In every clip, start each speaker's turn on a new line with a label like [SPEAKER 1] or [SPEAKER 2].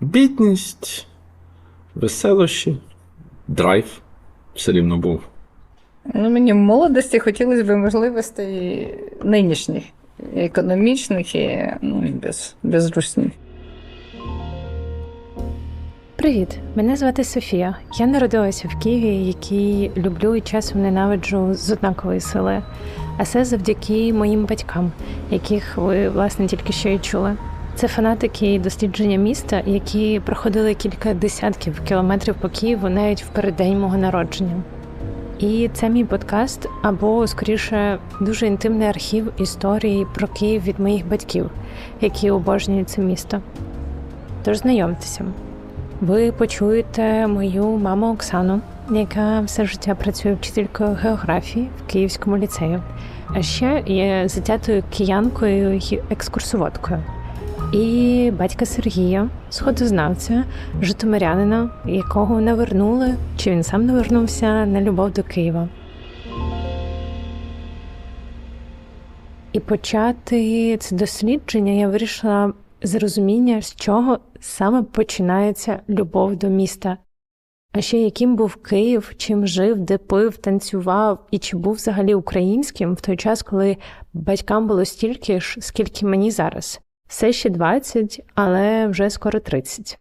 [SPEAKER 1] Бідність, веселощі, драйв все рівно був.
[SPEAKER 2] Ну, мені в молодості хотілося б можливостей нинішніх, і економічних, і, ну, і без, без русні.
[SPEAKER 3] Привіт, мене звати Софія. Я народилася в Києві, який люблю і часом ненавиджу з однакової сили. А це завдяки моїм батькам, яких ви власне тільки що і чули. Це фанатики дослідження міста, які проходили кілька десятків кілометрів по Києву навіть в переддень мого народження. І це мій подкаст, або скоріше дуже інтимний архів історії про Київ від моїх батьків, які обожнюють це місто. Тож знайомтеся. Ви почуєте мою маму Оксану, яка все життя працює вчителькою географії в Київському ліцеї, а ще є затятою киянкою і екскурсоводкою. І батька Сергія, сходознавця, житомирянина, якого навернули, чи він сам навернувся на любов до Києва. І почати це дослідження я вирішила з розуміння, з чого саме починається любов до міста. А ще яким був Київ, чим жив, де пив, танцював, і чи був взагалі українським в той час, коли батькам було стільки ж, скільки мені зараз. Все ще 20, але вже скоро 30.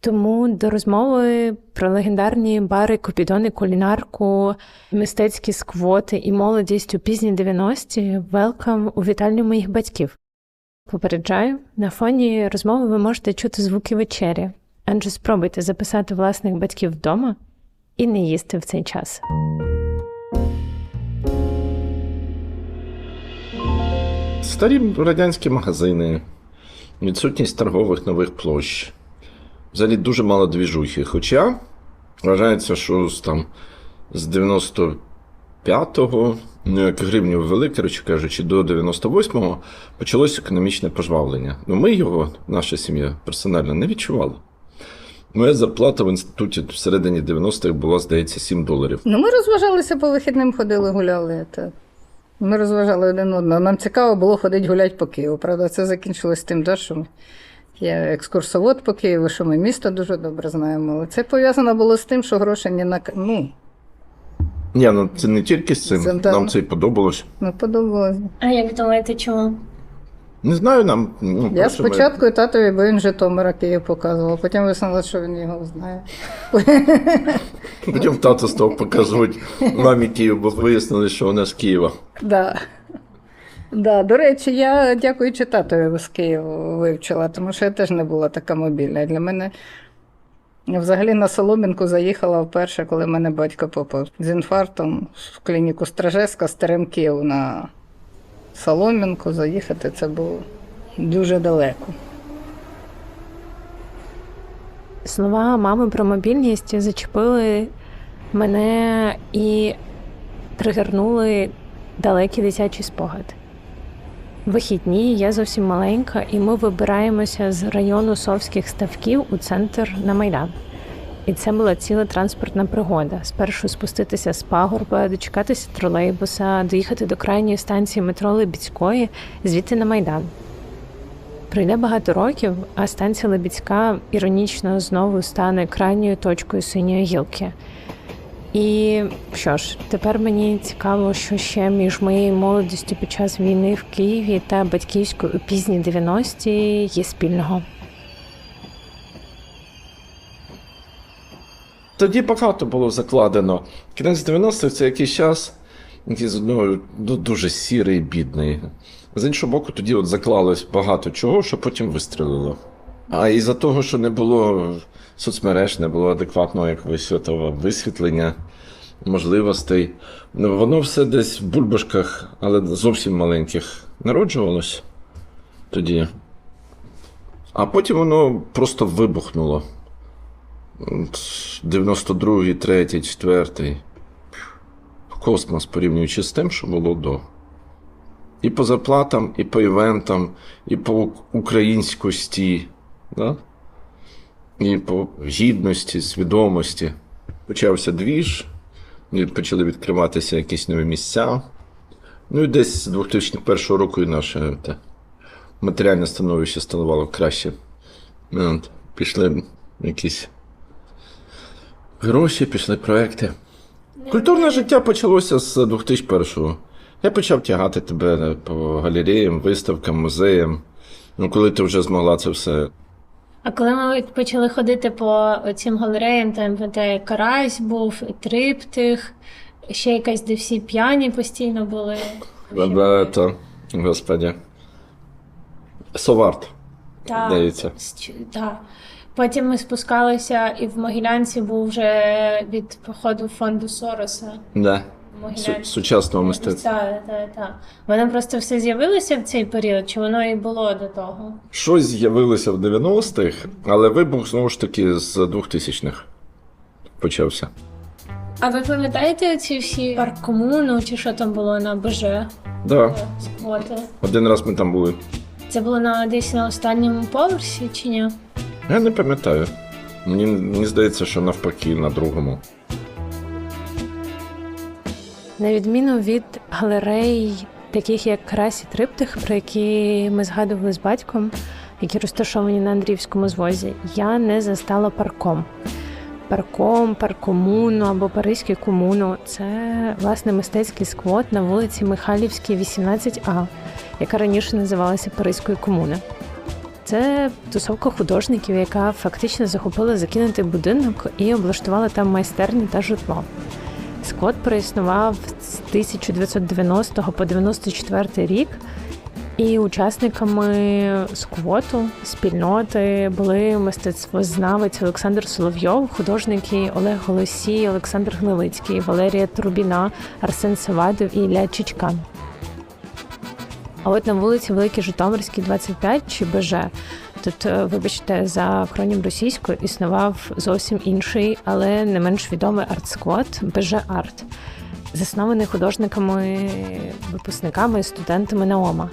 [SPEAKER 3] Тому до розмови про легендарні бари Купідони, кулінарку, мистецькі сквоти і молодість у пізні 90-ті велкам у вітальню моїх батьків. Попереджаю, на фоні розмови ви можете чути звуки вечері, адже спробуйте записати власних батьків вдома і не їсти в цей час.
[SPEAKER 1] Старі радянські магазини, відсутність торгових нових площ. Взагалі дуже мало двіжухи. Хоча вважається, що там, з 95-го, ну як гривню ввели, коротше кажучи, до 98-го почалось економічне пожвавлення. Ну ми його, наша сім'я, персонально не відчувала. Моя зарплата в інституті всередині 90-х була, здається, 7 доларів.
[SPEAKER 2] Ну, ми розважалися по вихідним, ходили, гуляли. Та... Ми розважали один одного. Нам цікаво було ходити гуляти по Києву. Правда, це закінчилось тим, да, що я екскурсовод по Києву, що ми місто дуже добре знаємо. Але це пов'язано було з тим, що гроші не на ну,
[SPEAKER 1] Ні, ну це не тільки з цим.
[SPEAKER 2] Це да.
[SPEAKER 1] Нам це і подобалось.
[SPEAKER 2] ну, подобалось.
[SPEAKER 4] А як думаєте, чому?
[SPEAKER 1] Не знаю, нам. Ну,
[SPEAKER 2] Я
[SPEAKER 1] перше, ми-
[SPEAKER 2] спочатку і татові, бо він Житомира Київ показував, потім висновилося, що він його знає.
[SPEAKER 1] Потім тато став показувати мамі Київ, бо вияснили, що вона з Києва.
[SPEAKER 2] Да. Да, до речі, я дякуючи татові з Києва вивчила, тому що я теж не була така мобільна. Для мене взагалі на Соломінку заїхала вперше, коли мене батько попав з інфарктом в клініку Стражеска з Теремків на Соломінку. Заїхати це було дуже далеко.
[SPEAKER 3] Слова мами про мобільність зачепили мене і тригернули далекий дитячий спогад. Вихідні я зовсім маленька, і ми вибираємося з району Совських ставків у центр на Майдан. І це була ціла транспортна пригода. Спершу спуститися з пагорба, дочекатися тролейбуса, доїхати до крайньої станції метро Лебідської, звідти на Майдан. Пройде багато років, а станція Лебідська іронічно знову стане крайньою точкою синьої гілки. І що ж, тепер мені цікаво, що ще між моєю молодістю під час війни в Києві та батьківською у пізні 90-ті є спільного.
[SPEAKER 1] Тоді багато було закладено. Кінець 90-х це якийсь час, який з одного ну, дуже сірий бідний. З іншого боку, тоді от заклалось багато чого, що потім вистрілило. А із-за того, що не було соцмереж, не було адекватного якогось того висвітлення, можливостей, ну, воно все десь в бульбашках, але зовсім маленьких народжувалось тоді. А потім воно просто вибухнуло. 92-й, 3-й, 4-й. Космос порівнюючи з тим, що було до. І по зарплатам, і по івентам, і по українськості, да? і по гідності, свідомості. Почався двіж, почали відкриватися якісь нові місця. Ну і десь з 2001 року і наше те, матеріальне становище ставало краще. Пішли якісь гроші, пішли проекти. Культурне життя почалося з 2001-го. Я почав тягати тебе по галереям, виставкам, музеям. Ну, коли ти вже змогла це все.
[SPEAKER 4] А коли ми почали ходити по цим галереям, там де карась був, і триптих, ще якась, де всі п'яні постійно були.
[SPEAKER 1] Багато, господи. Соварт.
[SPEAKER 4] Так.
[SPEAKER 1] Здається.
[SPEAKER 4] Так. Потім ми спускалися, і в Могилянці був вже від походу фонду Сороса.
[SPEAKER 1] Да.
[SPEAKER 4] Могилянці.
[SPEAKER 1] сучасного мистецтва.
[SPEAKER 4] Так, так, так. Воно просто все з'явилося в цей період, чи воно і було до того?
[SPEAKER 1] Щось з'явилося в 90-х, але вибух знову ж таки з 2000-х почався.
[SPEAKER 4] А ви пам'ятаєте ці всі парк комуну, чи що там було на БЖ?
[SPEAKER 1] Да.
[SPEAKER 4] Сквоти?
[SPEAKER 1] Один раз ми там були.
[SPEAKER 4] Це було на десь на останньому поверсі чи ні?
[SPEAKER 1] Я не пам'ятаю. Мені, мені здається, що навпаки на другому.
[SPEAKER 3] На відміну від галерей, таких як Красі Триптих, про які ми згадували з батьком, які розташовані на Андріївському звозі, я не застала парком. Парком, паркомуну або Паризький комуну це власне мистецький сквот на вулиці Михайлівській, 18А, яка раніше називалася Паризькою комуною. Це тусовка художників, яка фактично захопила закинутий будинок і облаштувала там майстерні та житло. Сквот проіснував з 1990 по 94 рік, і учасниками сквоту спільноти були мистецтвознавець Олександр Соловйов, художники Олег Голосій, Олександр Гнилицький, Валерія Трубіна, Арсен Савадов і Ілля Чичкан. А от на вулиці Великій Житомирській, 25 чи БЖ, тут, е, вибачте, за акронім російською існував зовсім інший, але не менш відомий арт-сквот БЖ Арт, заснований художниками, випускниками і студентами НАОМА.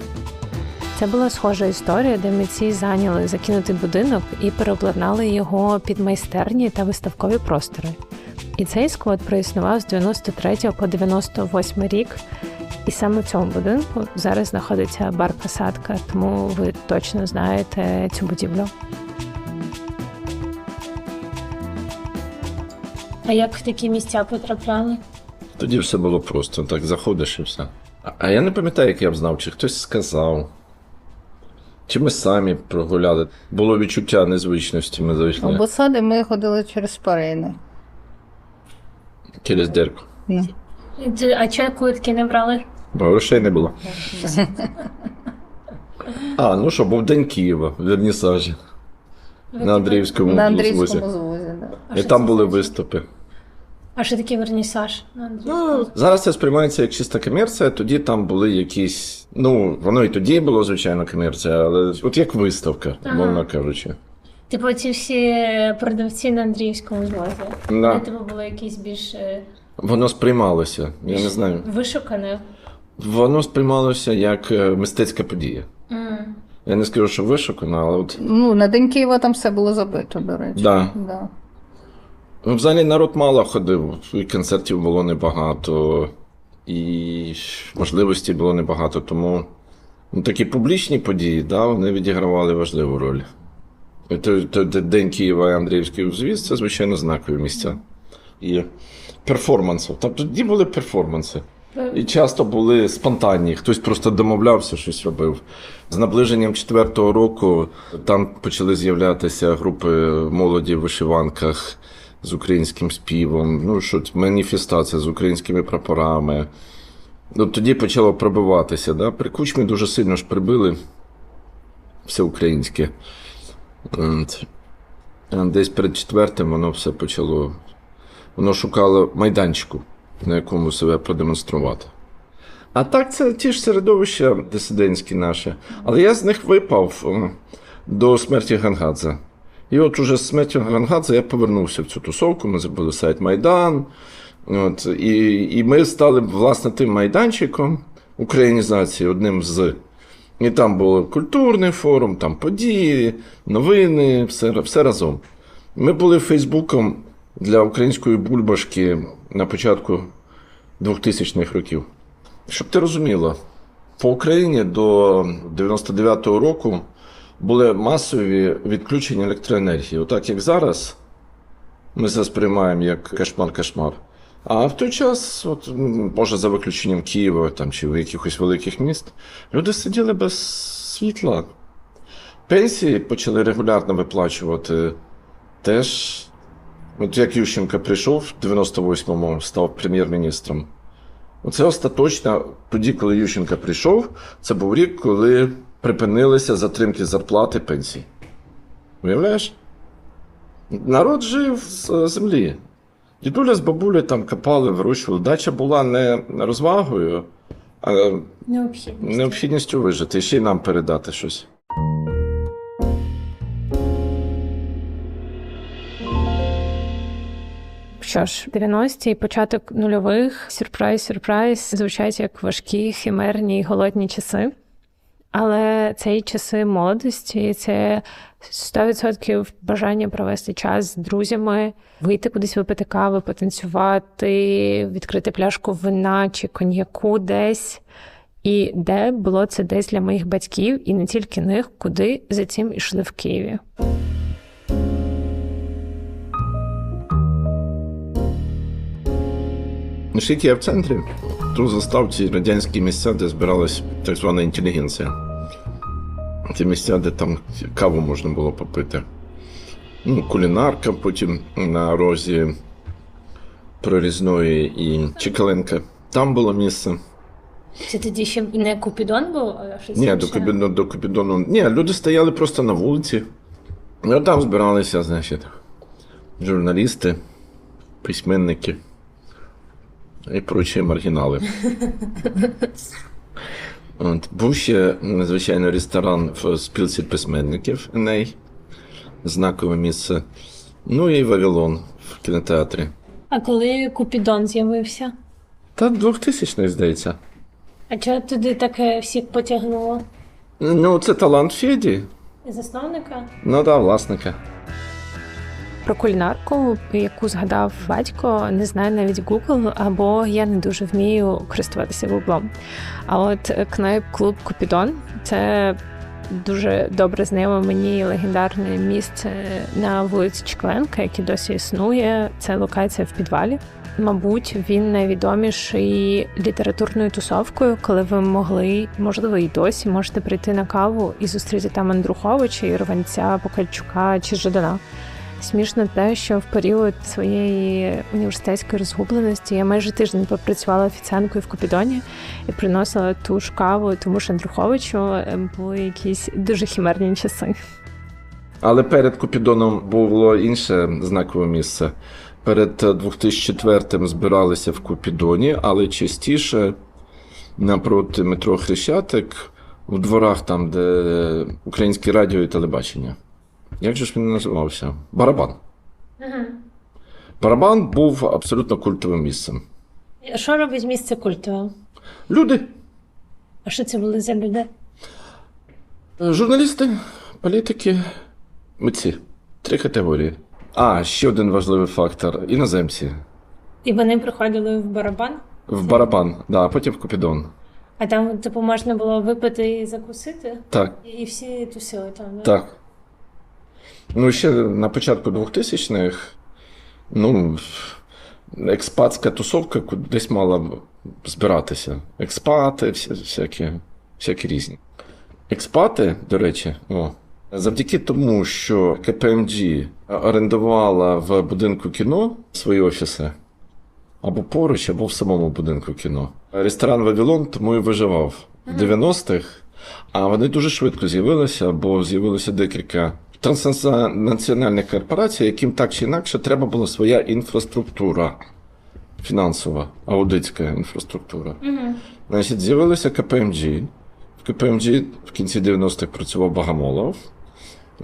[SPEAKER 3] Це була схожа історія, де митці зайняли закинутий будинок і переобладнали його під майстерні та виставкові простори. І цей сквот проіснував з 93 по 98 рік. І саме в цьому будинку зараз знаходиться бар Посадка, тому ви точно знаєте цю будівлю.
[SPEAKER 4] А як в такі місця потрапляли?
[SPEAKER 1] Тоді все було просто. Так заходиш і все. А, я не пам'ятаю, як я б знав, чи хтось сказав. Чи ми самі прогуляли. Було відчуття незвичності, ми зайшли
[SPEAKER 2] Босади ми ходили через Парейну.
[SPEAKER 1] через дірку.
[SPEAKER 4] А чого квитки не брали?
[SPEAKER 1] Бо грошей не було. А, ну що, був День Києва в Вернісажі на Андріївському
[SPEAKER 2] На
[SPEAKER 1] звозі.
[SPEAKER 2] Андрійському звозі, да.
[SPEAKER 1] І там були виступи.
[SPEAKER 4] А що таке вернісаж? на?
[SPEAKER 1] Ну, зараз це сприймається як чиста комерція, тоді там були якісь. Ну, воно і тоді було, звичайно, комерція, але от як виставка,
[SPEAKER 4] Ага.
[SPEAKER 1] мовно кажучи.
[SPEAKER 4] Типу ці всі продавці на Андріївському звозі.
[SPEAKER 1] Да.
[SPEAKER 4] Де типу було якісь більш е,
[SPEAKER 1] Воно сприймалося, я не знаю.
[SPEAKER 4] вишукане.
[SPEAKER 1] Воно сприймалося як е, мистецька подія.
[SPEAKER 4] М.
[SPEAKER 1] Я не скажу, що вишукано, але от.
[SPEAKER 2] Ну, на День Києва там все було забито, до речі.
[SPEAKER 1] Да.
[SPEAKER 2] Да.
[SPEAKER 1] Ну, взагалі народ мало ходив, і концертів було небагато, і можливостей було небагато, тому ну, такі публічні події, да, вони відігравали важливу роль. І той- той День Києва і Андріївський узвіз це, звичайно, знакові місця. І перформанси. Там тоді були перформанси. І часто були спонтанні, хтось просто домовлявся, щось робив. З наближенням четвертого року там почали з'являтися групи молоді в вишиванках з українським співом, ну що маніфестація з українськими прапорами. Ну, тоді почало пробиватися. Да? При кучмі дуже сильно ж прибили все українське. Десь перед четвертим воно все почало. Воно шукало майданчику, на якому себе продемонструвати. А так, це ті ж середовища дисидентські наші. Але я з них випав е, до смерті Гангадзе. І от уже з смертю Гангадзе я повернувся в цю тусовку, ми зробили сайт Майдан. От, і, і ми стали власне тим майданчиком українізації, одним з. І там був культурний форум, там події, новини, все, все разом. Ми були Фейсбуком для української бульбашки на початку 2000-х років. Щоб ти розуміла, по Україні до 99-го року були масові відключення електроенергії. Отак як зараз, ми це сприймаємо як кошмар-кошмар. А в той час, от, може, за виключенням Києва там, чи якихось великих міст, люди сиділи без світла. Пенсії почали регулярно виплачувати теж. От як Ющенко прийшов в 98-му, став прем'єр-міністром. Оце остаточно, тоді, коли Ющенко прийшов, це був рік, коли припинилися затримки зарплати пенсій. Уявляєш? Народ жив з землі. Дідуля з бабулею там копали, вирощували. Дача була не розвагою, а
[SPEAKER 4] Необхідність.
[SPEAKER 1] необхідністю вижити, і ще й нам передати щось.
[SPEAKER 3] Що ж, 90-ті і початок нульових, сюрприз, сюрприз, звучать як важкі, химерні й голодні часи. Але це і часи молодості, це 100% бажання провести час з друзями, вийти кудись випити кави, потанцювати, відкрити пляшку вина чи коньяку десь. І де було це десь для моїх батьків, і не тільки них, куди за цим ішли в Києві.
[SPEAKER 1] Я в центрі, тут застав ці радянські місця, де збиралась так звана інтелігенція. Ті місця, де там каву можна було попити. Ну, кулінарка, потім на розі прорізної і Чекаленка. Там було місце.
[SPEAKER 4] Це тоді ще і не Купідон був, а щось
[SPEAKER 1] Ні, до
[SPEAKER 4] інше?
[SPEAKER 1] Купідону, до Купідону. Ні, люди стояли просто на вулиці. Ну, там збиралися, значить, журналісти, письменники і прочі маргінали. От. Був ще, звичайно, ресторан в спілці письменників «Еней», знакове місце. Ну і Вавилон в кінотеатрі.
[SPEAKER 4] А коли Купідон з'явився?
[SPEAKER 1] Та 2000 здається.
[SPEAKER 4] А чого туди таке всіх потягнуло?
[SPEAKER 1] Ну, це талант Феді.
[SPEAKER 4] Засновника?
[SPEAKER 1] Ну да, власника.
[SPEAKER 3] Про кулінарку, яку згадав батько, не знає навіть Google, або я не дуже вмію користуватися Гуглом. А от кнайп-клуб Купідон це дуже добре знайоме мені легендарне місце на вулиці Чекленка, яке досі існує. Це локація в підвалі. Мабуть, він найвідоміший літературною тусовкою, коли ви могли, можливо, і досі можете прийти на каву і зустріти там Андруховича, Ірванця, Покальчука чи Жадана. Смішно те, що в період своєї університетської розгубленості я майже тиждень попрацювала офіціанткою в Купідоні і приносила ту ж каву, тому що Андруховичу е, були якісь дуже хімерні часи.
[SPEAKER 1] Але перед Купідоном було інше знакове місце. Перед е, 2004-м збиралися в Купідоні, але частіше напроти метро Хрещатик, в дворах, там, де українське радіо і телебачення. Як же ж він називався? Барабан. Барабан був абсолютно культовим місцем.
[SPEAKER 4] А Що робить місце культовим?
[SPEAKER 1] Люди,
[SPEAKER 4] А що це були за люди?
[SPEAKER 1] е, журналісти, політики, митці. Три категорії. А, ще один важливий фактор іноземці.
[SPEAKER 4] І вони приходили в барабан,
[SPEAKER 1] В барабан, да, а потім в Купідон.
[SPEAKER 4] а там, типу, можна було випити і закусити,
[SPEAKER 1] Так,
[SPEAKER 4] і всі тусили там. да?
[SPEAKER 1] так. Ну, ще на початку 2000-х, ну, експатська тусовка десь мала збиратися. Експати, всякі, всякі різні. Експати, до речі, о, завдяки тому, що КПМГ орендувала в будинку кіно свої офіси. Або поруч, або в самому будинку кіно. Ресторан Вавилон тому і виживав в 90-х, а вони дуже швидко з'явилися, бо з'явилося декілька транснаціональних корпорацій, яким так чи інакше треба була своя інфраструктура, фінансова, аудитська інфраструктура. Значить, з'явилося КПМГ. В КПМГ в кінці 90-х працював Багамолов.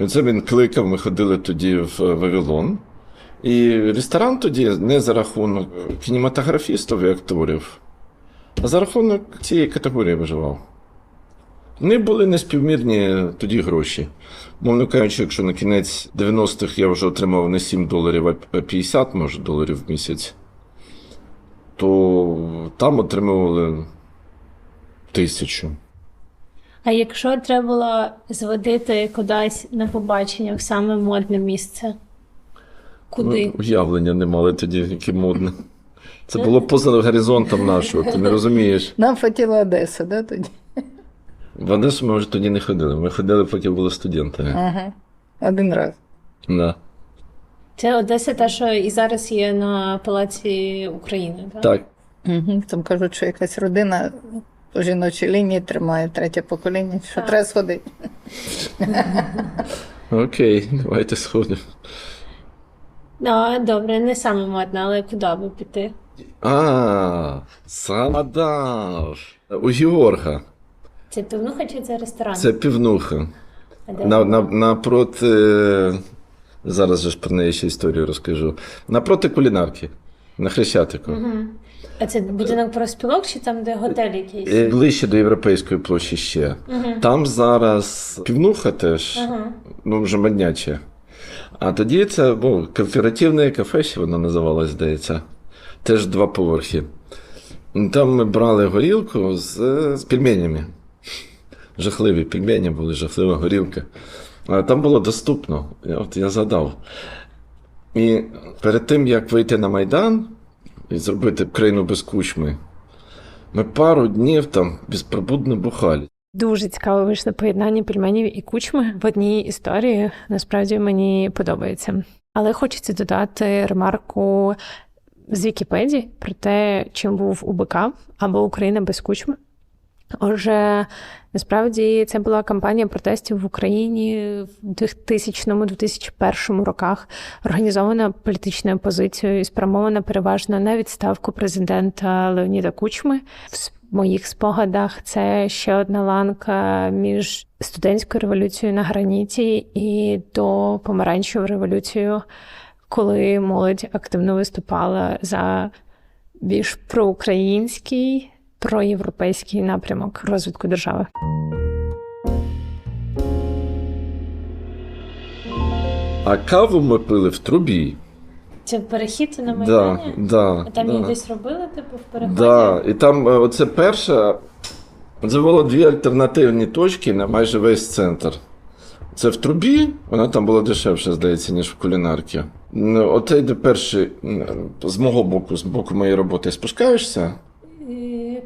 [SPEAKER 1] І це він кликав, ми ходили тоді в Вавилон. І ресторан тоді не за рахунок кінематографістів і акторів, а за рахунок цієї категорії виживав. Вони були неспівмірні тоді гроші. Мовно кажучи, якщо на кінець 90-х я вже отримав не 7 доларів, а 50, може, доларів в місяць, то там отримували тисячу.
[SPEAKER 4] А якщо треба було зводити кудись на побачення в саме модне місце? Куди?
[SPEAKER 1] Ну, уявлення не мали тоді, яке модне. Це було поза горизонтом нашого, ти не розумієш.
[SPEAKER 2] Нам хотіла Одеса, да, тоді?
[SPEAKER 1] В Одесу ми вже тоді не ходили. Ми ходили, поки були студентами.
[SPEAKER 2] Ага. Один раз.
[SPEAKER 1] Да.
[SPEAKER 4] Це Одеса, та, що і зараз є на Палаці України, так?
[SPEAKER 1] Так.
[SPEAKER 2] Угу. Там кажуть, що якась родина по жіночій лінії тримає третє покоління, що
[SPEAKER 4] Так.
[SPEAKER 2] треба сходити.
[SPEAKER 1] Окей, давайте сходимо.
[SPEAKER 4] Ну, добре, не саме модне, але куди би піти?
[SPEAKER 1] А, Самодав. У Георга.
[SPEAKER 4] Це пивнуха чи це ресторан?
[SPEAKER 1] Це півнуха. На, на, напроти. Зараз же ж про неї ще історію розкажу. Напроти кулінарки. На Хрещатику.
[SPEAKER 4] Мгм. А це будинок проспілок чи там, де готель якийсь?
[SPEAKER 1] Ближче до європейської площі ще.
[SPEAKER 4] Мгм.
[SPEAKER 1] Там зараз півнуха теж,
[SPEAKER 4] Ага.
[SPEAKER 1] ну вже модняче. А тоді це ну, кооперативне кафе, ще воно називалось, здається. Теж два поверхи. Там ми брали горілку з, з пельменями. Жахливі пельмені були, жахлива горілка. Там було доступно. От я згадав. І перед тим, як вийти на Майдан і зробити країну без кучми, ми пару днів там безпробудно бухали.
[SPEAKER 3] Дуже цікаво вийшло поєднання пельменів і кучми в одній історії. Насправді мені подобається. Але хочеться додати ремарку з Вікіпедії про те, чим був УБК або Україна без кучми. Отже, насправді це була кампанія протестів в Україні в 2000-2001 роках, організована політичною опозицією і спрямована переважно на відставку президента Леоніда Кучми. В моїх спогадах це ще одна ланка між студентською революцією на граніті і до помаранчевою революцією, коли молодь активно виступала за більш проукраїнський, проєвропейський напрямок розвитку держави.
[SPEAKER 1] А каву ми пили в трубі.
[SPEAKER 4] Це перехід на
[SPEAKER 1] Да,
[SPEAKER 4] Майдані?
[SPEAKER 1] да,
[SPEAKER 4] А там
[SPEAKER 1] да.
[SPEAKER 4] її десь робили, типу, в переході?
[SPEAKER 1] Да, і там е, оце перша. Це було дві альтернативні точки на майже весь центр. Це в трубі, вона там була дешевша, здається, ніж в кулінарці. Ну, Оте, де перший, з мого боку, з боку моєї роботи, спускаєшся.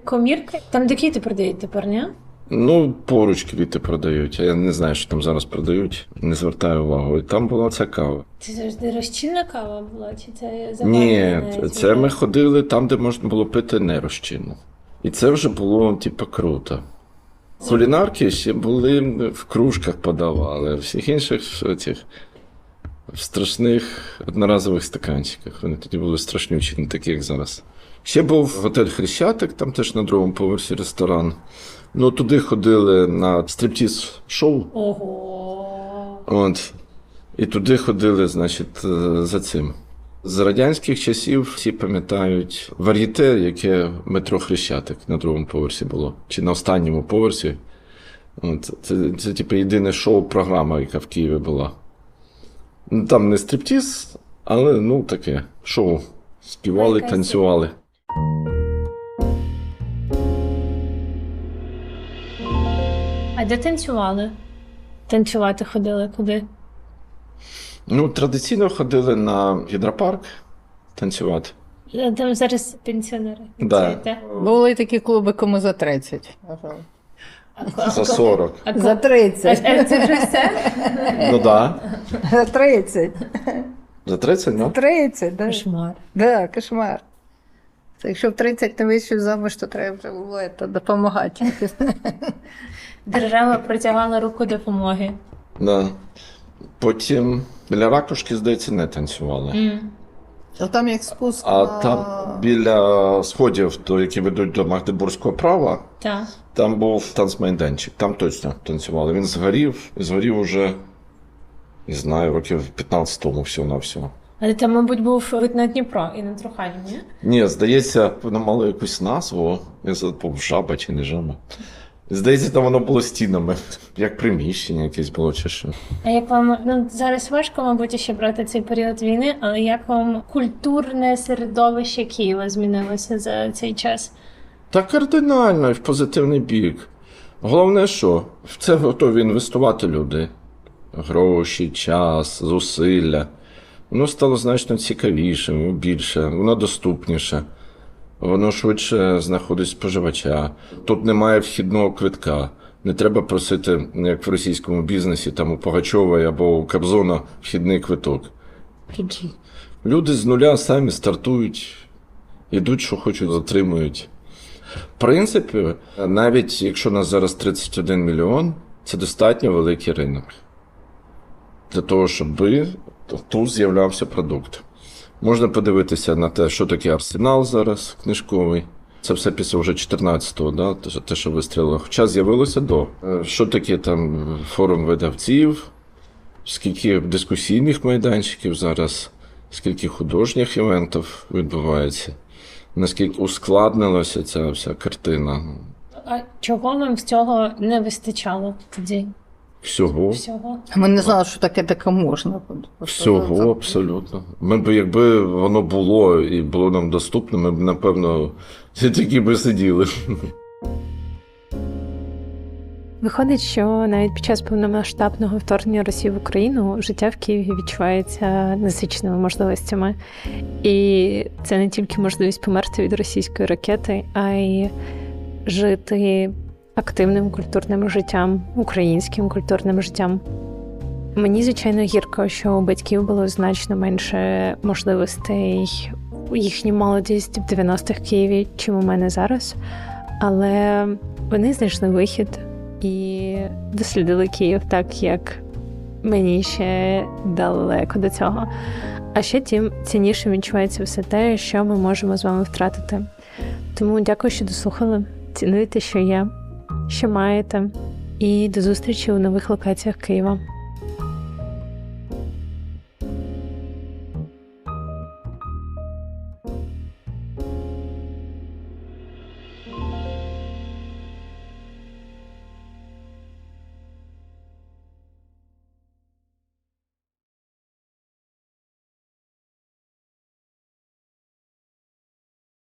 [SPEAKER 4] Комірка? Там де квіти продають тепер, ні?
[SPEAKER 1] Ну, поруч квіти продають. а Я не знаю, що там зараз продають, не звертаю увагу. І там була ця кава.
[SPEAKER 4] Це завжди розчинна кава була, чи це
[SPEAKER 1] Ні,
[SPEAKER 4] навіть
[SPEAKER 1] це ми ходили там, де можна було пити нерозчинно. І це вже було, типу, круто. Кулінарки ще були в кружках подавали, а всіх інших цих в страшних одноразових стаканчиках. Вони тоді були страшнючі, не такі, як зараз. Ще був готель Хрещатик, там теж на другому поверсі ресторан. Ну, туди ходили на стриптіз шоу.
[SPEAKER 4] Ого.
[SPEAKER 1] От. І туди ходили, значить, е, за цим. З радянських часів всі пам'ятають вар'єте, яке метро Хрещатик на другому поверсі було, чи на останньому поверсі. От. Це, це, типу, єдине шоу-програма, яка в Києві була. Ну, Там не стриптіз, але ну таке шоу. Співали, танцювали.
[SPEAKER 4] Де танцювали? Танцювати ходили куди?
[SPEAKER 1] Ну, традиційно ходили на гідропарк танцювати.
[SPEAKER 4] Е, Там зараз пенсіонери.
[SPEAKER 1] Да.
[SPEAKER 2] Були такі клуби, кому за 30.
[SPEAKER 4] А
[SPEAKER 1] За 40.
[SPEAKER 4] А ко-
[SPEAKER 2] За 30.
[SPEAKER 4] а це вже все?
[SPEAKER 1] Ну да.
[SPEAKER 2] За 30.
[SPEAKER 1] За 30, ну?
[SPEAKER 2] За
[SPEAKER 1] ну?
[SPEAKER 2] 30, да.
[SPEAKER 4] Кошмар.
[SPEAKER 2] Да, кошмар. Це якщо в 30 не вийшов замуж, то треба вже було допомагати.
[SPEAKER 4] Держава протягала руку допомоги.
[SPEAKER 1] Да. Потім біля ракушки, здається, не танцювали.
[SPEAKER 4] М.
[SPEAKER 2] А там як спуск.
[SPEAKER 1] А там біля сходів, то, які ведуть до Магдебурзького права,
[SPEAKER 4] Так.
[SPEAKER 1] там був танцмайданчик. Там точно танцювали. Він згорів, і згорів уже, не знаю, років 15 тому всього на всього.
[SPEAKER 4] Але там, мабуть, був вид на Дніпро і на Трухані, ні?
[SPEAKER 1] Ні, здається, воно мало якусь назву. Я забув, жаба чи не жаба. Здається, там воно було стінами, як приміщення якесь було чи що.
[SPEAKER 4] А як вам ну зараз важко, мабуть, ще брати цей період війни, але як вам культурне середовище Києва змінилося за цей час?
[SPEAKER 1] Та кардинально і в позитивний бік. Головне, що в це готові інвестувати люди. Гроші, час, зусилля. Воно стало значно цікавішим, більше, воно доступніше. Воно швидше знаходить споживача. Тут немає вхідного квитка. Не треба просити, як в російському бізнесі, там у Погачова або у Кобзона вхідний квиток. Люди з нуля самі стартують, ідуть, що хочуть, отримують. В принципі, навіть якщо нас зараз 31 мільйон, це достатньо великий ринок для того, щоб тут з'являвся продукт. Можна подивитися на те, що таке арсенал зараз книжковий. Це все після вже 14-го, да, те, що- вистрілило. Хоча з'явилося до. Е, Що таке там форум видавців, скільки дискусійних майданчиків зараз, скільки художніх івентів відбувається, наскільки ускладнилася ця вся картина.
[SPEAKER 4] А чого вам з цього не вистачало тоді?
[SPEAKER 1] Всього.
[SPEAKER 4] Всього?
[SPEAKER 2] Ми не знали, що таке таке можна.
[SPEAKER 1] Всього абсолютно. Ми б, якби воно було і було нам доступно, ми б, напевно, тільки би сиділи.
[SPEAKER 3] Виходить, що навіть під час повномасштабного вторгнення Росії в Україну життя в Києві відчувається насиченими можливостями. І це не тільки можливість померти від російської ракети, а й жити активним культурним життям, українським культурним життям. Мені, звичайно, гірко, що у батьків було значно менше можливостей у їхній молодість в 90-х в Києві, чим у мене зараз. Але вони знайшли вихід і дослідили Київ так, як мені ще далеко до цього. А ще тим ціннішим відчувається все те, що ми можемо з вами втратити. Тому дякую, що дослухали. Цінуйте, що є, що маєте, і до зустрічі у нових локаціях Києва.